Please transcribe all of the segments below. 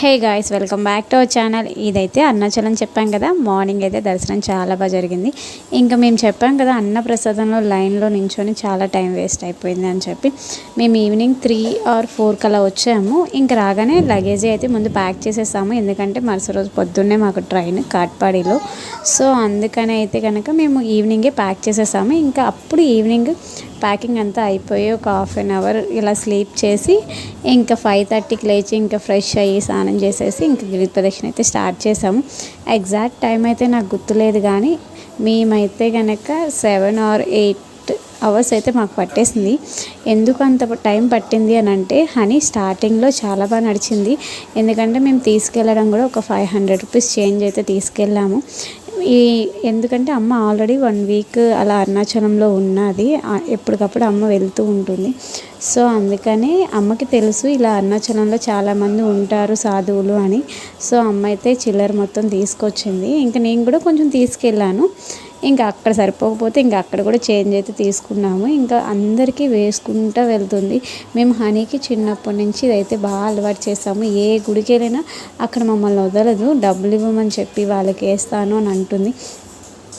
Hey guys welcome back to our channel ఇదైతే అరుణాచలం చెప్పాం కదా. మార్నింగ్ అయితే దర్శనం చాలా బాగా జరిగింది. ఇంకా మేము చెప్పాం కదా అన్న ప్రసాదంలో లైన్లో నించొని చాలా టైం వేస్ట్ అయిపోయింది అని చెప్పి. మేము ఈవినింగ్ త్రీ ఆర్ ఫోర్ కలా వచ్చాము. ఇంకా రాగానే లగేజ్ అయితే ముందు ప్యాక్ చేసేసాము. ఎందుకంటే మరుసటి రోజు పొద్దున్నే మాకు ట్రైన్ కాట్పాడిలో. సో అందుకని అయితే కనుక మేము ఈవినింగే ప్యాక్ చేసేసాము. ఇంకా అప్పుడు ఈవినింగ్ ప్యాకింగ్ అంతా అయిపోయి ఒక హాఫ్ అన్ అవర్ ఇలా స్లీప్ చేసి ఇంకా ఫైవ్ థర్టీకి లేచి ఇంకా ఫ్రెష్ అయ్యి స్నానం చేసేసి ఇంకా గిరి ప్రదక్షిణ అయితే స్టార్ట్ చేసాము ఎగ్జాక్ట్ టైం అయితే నాకు గుర్తులేదు కానీ మేమైతే కనుక సెవెన్ ఆర్ ఎయిట్ అవర్స్ అయితే మాకు పట్టేసింది. ఎందుకు అంత టైం పట్టింది అని అంటే హనీ స్టార్టింగ్లో చాలా బాగా నడిచింది. ఎందుకంటే మేము తీసుకెళ్ళడం కూడా ఒక ఫైవ్ హండ్రెడ్ రూపీస్ చేంజ్ అయితే తీసుకెళ్ళాము. ఈ ఎందుకంటే అమ్మ ఆల్రెడీ వన్ వీక్ అలా అరుణాచలంలో ఉన్నది. ఎప్పటికప్పుడు అమ్మ వెళ్తూ ఉంటుంది. సో అందుకని అమ్మకి తెలుసు ఇలా అరుణాచలంలో చాలామంది ఉంటారు సాధువులు అని. సో అమ్మ అయితే చిల్లర మొత్తం తీసుకొచ్చింది. ఇంకా నేను కూడా కొంచెం తీసుకెళ్ళాను. ఇంకా అక్కడ సరిపోకపోతే ఇంకా అక్కడ కూడా చేంజ్ అయితే తీసుకున్నాము. ఇంకా అందరికీ వేసుకుంటూ వెళ్తుంది. మేము హనీకి చిన్నప్పటి నుంచి ఇదైతే బాగా అలవాటు చేస్తాము ఏ గుడికి వెళ్ళినా అక్కడ మమ్మల్ని వదలదు. డబ్బులు ఇవ్వమని చెప్పి వాళ్ళకి వేస్తాను అని అంటుంది.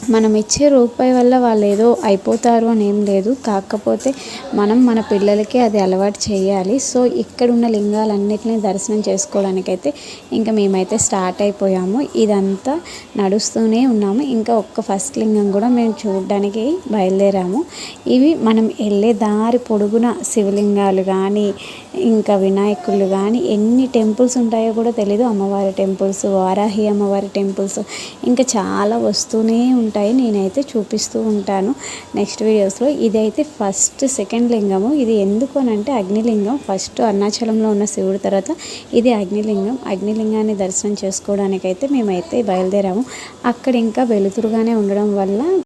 మనం ఇచ్చే రూపాయి వల్ల వాళ్ళు ఏదో అయిపోతారు అని ఏం లేదు. కాకపోతే మనం మన పిల్లలకి అది అలవాటు చేయాలి. సో ఇక్కడ ఉన్న లింగాలన్నిటిని దర్శనం చేసుకోవడానికైతే ఇంకా మేమైతే స్టార్ట్ అయిపోయాము. ఇదంతా నడుస్తూనే ఉన్నాము. ఇంకా ఒక్క ఫస్ట్ లింగం కూడా మేము చూడడానికి బయలుదేరాము. ఇవి మనం వెళ్ళే దారి పొడుగున శివలింగాలు కానీ ఇంకా వినాయకులు కానీ ఎన్ని టెంపుల్స్ ఉంటాయో కూడా తెలీదు. అమ్మవారి టెంపుల్స్ వారాహి అమ్మవారి టెంపుల్స్ ఇంకా చాలా వస్తూనే ఉంటాయి. నేనైతే చూపిస్తూ ఉంటాను నెక్స్ట్ వీడియోస్లో. ఇదైతే ఫస్ట్ సెకండ్ లింగము. ఇది ఎందుకు అని అంటే అగ్నిలింగం. ఫస్ట్ అరుణాచలంలో ఉన్న శివుడి తర్వాత ఇది అగ్నిలింగం. అగ్నిలింగాన్ని దర్శనం చేసుకోవడానికైతే మేమైతే బయలుదేరాము. అక్కడ ఇంకా వెలుతురుగానే ఉండడం వల్ల